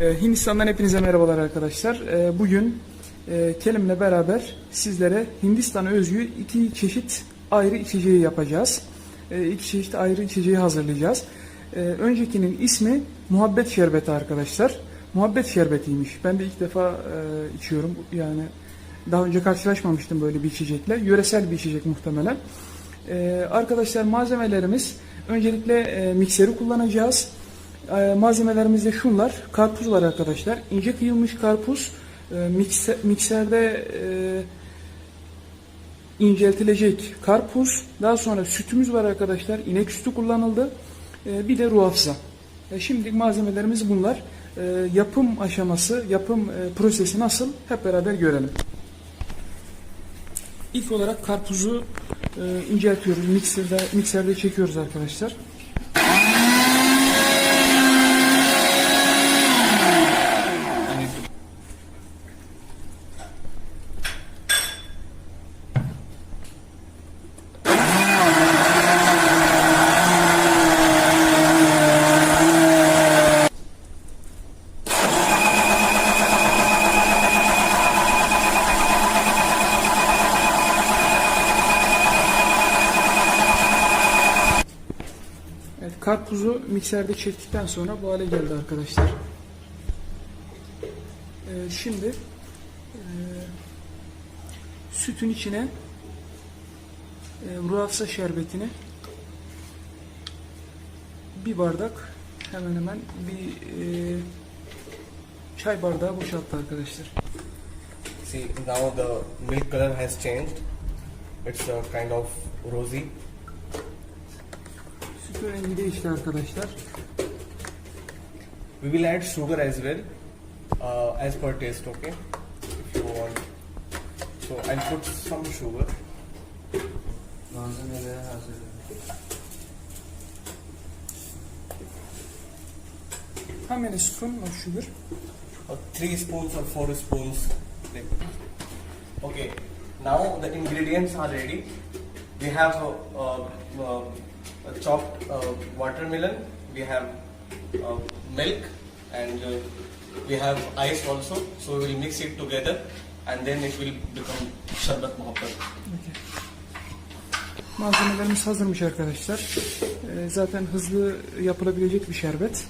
Ee, Hindistan'dan hepinize merhabalar arkadaşlar. Ee, Bugün e, Kelim'le beraber sizlere Hindistan'a özgü iki çeşit ayrı içeceği yapacağız. Ee, İki çeşit ayrı içeceği hazırlayacağız. Öncekinin ismi Muhabbet Şerbeti arkadaşlar. Muhabbet Şerbetiymiş. Ben de ilk defa e, içiyorum. Yani daha önce karşılaşmamıştım böyle bir içecekle. Yöresel bir içecek muhtemelen. Arkadaşlar malzemelerimiz öncelikle e, mikseri kullanacağız. Ee, Malzemelerimiz de şunlar. Karpuz var arkadaşlar. İnce kıyılmış karpuz. Ee, mikse- Mikserde e, inceltilecek karpuz. Daha sonra sütümüz var arkadaşlar. İnek sütü kullanıldı. Ee, Bir de ruhafza. E, Şimdi malzemelerimiz bunlar. Yapım aşaması, yapım e, prosesi nasıl? Hep beraber görelim. İlk olarak karpuzu e, inceltiyoruz. Mikserde, mikserde çekiyoruz arkadaşlar. Karpuzu mikserde çektikten sonra bu hale geldi arkadaşlar. Ee, şimdi e, sütün içine e, ruhafza şerbetini bir bardak hemen hemen bir e, çay bardağı boşalttı arkadaşlar. See, now the milk color has changed. It's a kind of rosy. Sütün rengi değişti arkadaşlar. We will add sugar as well, uh, as per taste, okay? If you want. So I'll put some sugar. Malzemeleri hazır. How many spoon of sugar? Uh, three spoons or four spoons. Okay. Now the ingredients are ready. We have uh, uh, a chopped uh, watermelon. We have uh, milk, and uh, we have ice also. So we will mix it together, and then it will become sharbat mohabbat. Okey. Malzemelerimiz hazırmış arkadaşlar. Ee, zaten hızlı yapılabilecek bir şerbet.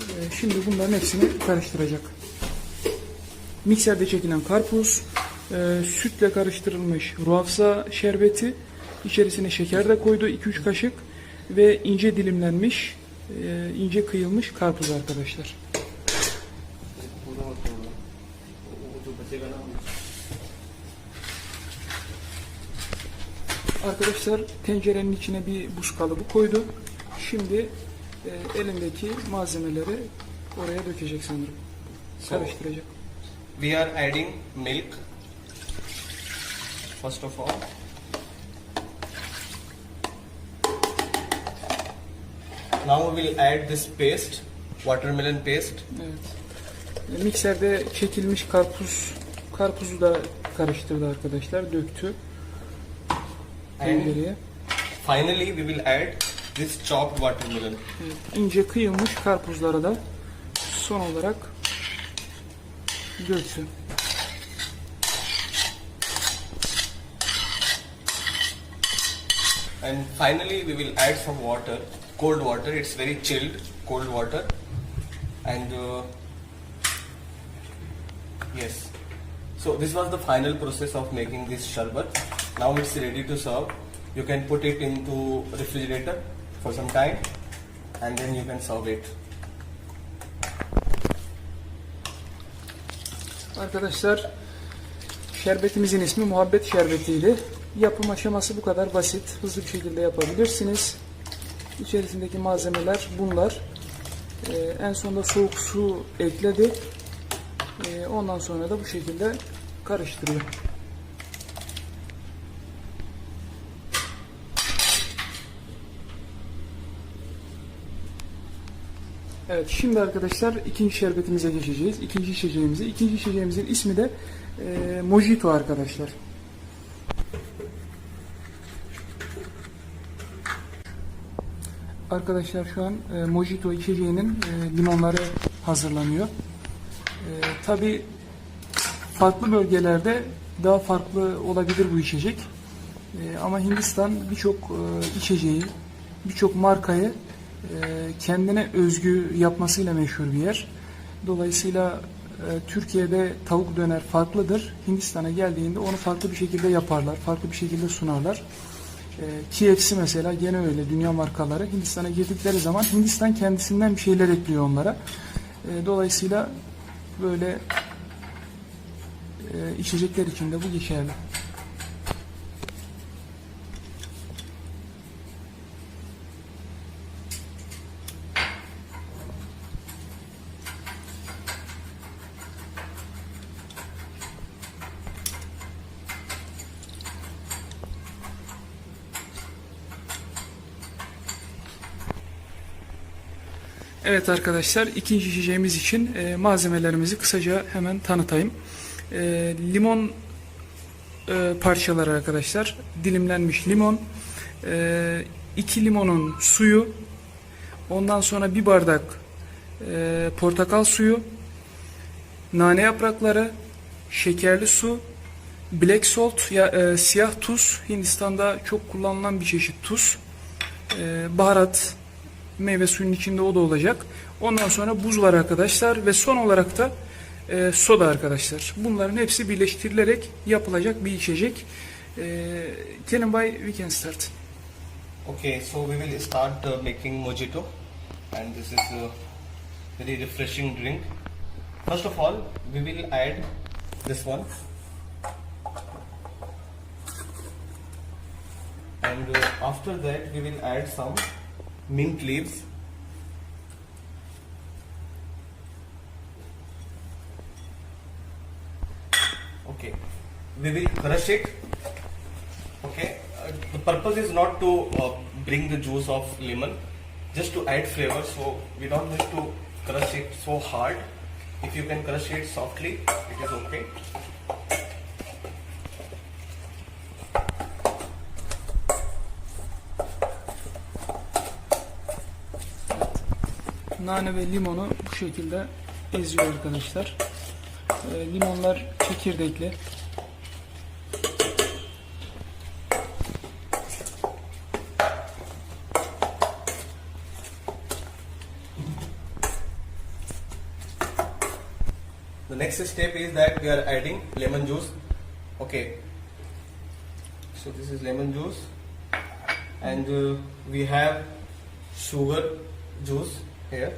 Ee, şimdi bunların hepsini karıştıracak. Mikserde çekilen karpuz, e, sütle karıştırılmış ruhafza şerbeti, İçerisine şeker de koydu 2-3 kaşık ve ince dilimlenmiş, e, ince kıyılmış karpuz arkadaşlar. Arkadaşlar tencerenin içine bir buz kalıbı koydu. Şimdi e, elindeki malzemeleri oraya dökecek sanırım. Karıştıracak. We are adding milk first of all. Now we will add this paste, watermelon paste. Evet. E, Mikserde çekilmiş karpuz karpuzu da karıştırdı arkadaşlar, döktü tencereye. finally we will add this chopped watermelon. Evet, ince kıyılmış karpuzları da son olarak döktü. And finally we will add some water, cold water. It's very chilled, cold water. And uh, yes. So this was the final process of making this sherbet. Now it's ready to serve. You can put it into refrigerator for some time and then you can serve it. Arkadaşlar şerbetimizin ismi muhabbet şerbetiydi. Yapım aşaması bu kadar basit. Hızlı bir şekilde yapabilirsiniz. İçerisindeki malzemeler bunlar. Ee, en sonunda soğuk su ekledi. Ee, ondan sonra da bu şekilde karıştırıyor. Evet şimdi arkadaşlar ikinci şerbetimize geçeceğiz. İkinci içeceğimize. İkinci içeceğimizin ismi de e, Mojito arkadaşlar. Arkadaşlar şu an e, Mojito içeceğinin e, limonları hazırlanıyor. E, Tabi farklı bölgelerde daha farklı olabilir bu içecek. E, ama Hindistan birçok e, içeceği, birçok markayı e, kendine özgü yapmasıyla meşhur bir yer. Dolayısıyla e, Türkiye'de tavuk döner farklıdır. Hindistan'a geldiğinde onu farklı bir şekilde yaparlar, farklı bir şekilde sunarlar. KFC mesela gene öyle dünya markaları Hindistan'a girdikleri zaman Hindistan kendisinden bir şeyler ekliyor onlara. E, dolayısıyla böyle e, içecekler için de bu geçerli. Evet arkadaşlar ikinci içeceğimiz için e, malzemelerimizi kısaca hemen tanıtayım. E, limon e, parçaları arkadaşlar. Dilimlenmiş limon. E, iki limonun suyu. Ondan sonra bir bardak e, portakal suyu. Nane yaprakları. Şekerli su. Black salt ya e, siyah tuz. Hindistan'da çok kullanılan bir çeşit tuz. E, baharat meyve suyunun içinde o da olacak. Ondan sonra buz var arkadaşlar ve son olarak da e, soda arkadaşlar. Bunların hepsi birleştirilerek yapılacak bir içecek. E, Kenan Bay, we can start. Okay, so we will start uh, making mojito, and this is a very refreshing drink. First of all, we will add this one, and uh, after that, we will add some mint leaves. Okay, we will crush it Okay, uh, the purpose is not to uh, bring the juice of lemon, just to add flavor. So we don't need to crush it so hard. If you can crush it softly, it is okay. Nane ve limonu bu şekilde eziyor arkadaşlar. E, limonlar çekirdekli. The next step is that we are adding lemon juice. Okay, so this is lemon juice, and uh, we have sugar juice here.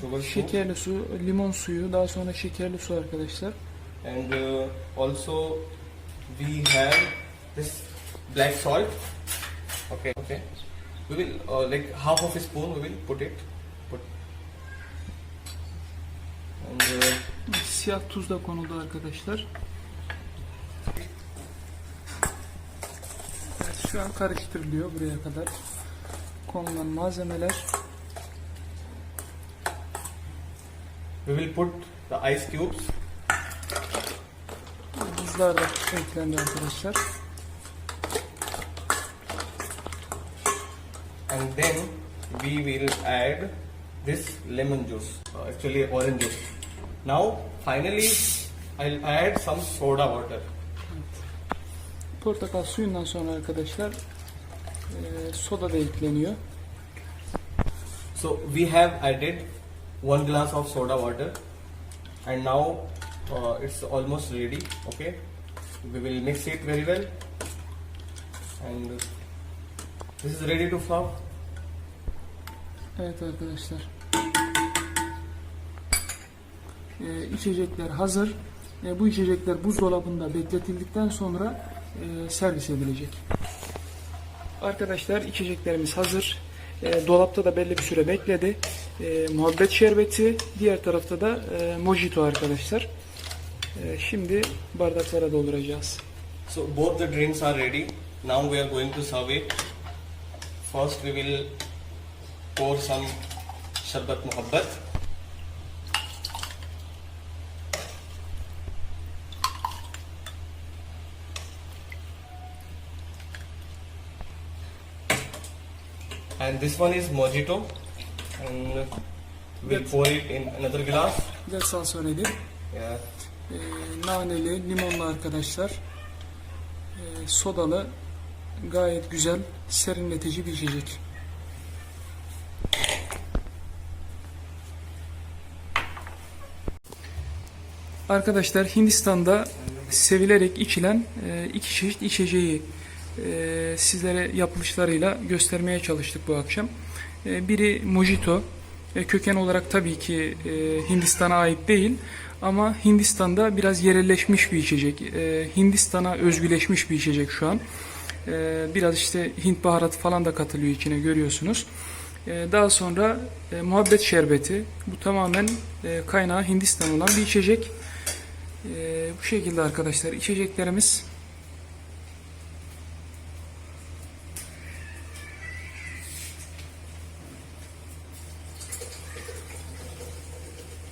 Sugar. Şekerli su, limon suyu, daha sonra şekerli su arkadaşlar. and uh, also we have this black salt okay okay we will uh, like half of a spoon we will put it put and uh, Siyah tuz da konuldu arkadaşlar. Evet, şu an karıştırılıyor buraya kadar. Konulan malzemeler. We will put the ice cubes Buzlar da eklendi arkadaşlar. and then we will add this lemon juice uh, actually orange juice now finally i'll add some soda water Portakal suyundan sonra arkadaşlar e, soda da ekleniyor. So we have added one glass of soda water, and now uh, it's almost ready. Okay, we will mix it very well, and this is ready to flow. Evet arkadaşlar. E, içecekler hazır. E, bu içecekler buzdolabında bekletildikten sonra e, servis edilecek. Arkadaşlar içeceklerimiz hazır. E, dolapta da belli bir süre bekledi. E, muhabbet şerbeti, diğer tarafta da e, mojito arkadaşlar. E, şimdi bardaklara dolduracağız. So both the drinks are ready. Now we are going to serve it. First we will pour some sharbat muhabbat. And this one is mojito. And We'll pour it in another glass. That's also ready. Yeah. Ee, naneli, limonlu arkadaşlar. Ee, sodalı, gayet güzel, serinletici bir içecek. Arkadaşlar Hindistan'da sevilerek içilen e, iki çeşit içeceği e, sizlere yapılışlarıyla göstermeye çalıştık bu akşam. E, biri mojito. E, köken olarak tabii ki e, Hindistan'a ait değil ama Hindistan'da biraz yerelleşmiş bir içecek. Hindistan'a özgüleşmiş bir içecek şu an. Biraz işte Hint baharatı falan da katılıyor içine görüyorsunuz. Daha sonra e, muhabbet şerbeti. Bu tamamen e, kaynağı Hindistan olan bir içecek. E, bu şekilde arkadaşlar içeceklerimiz.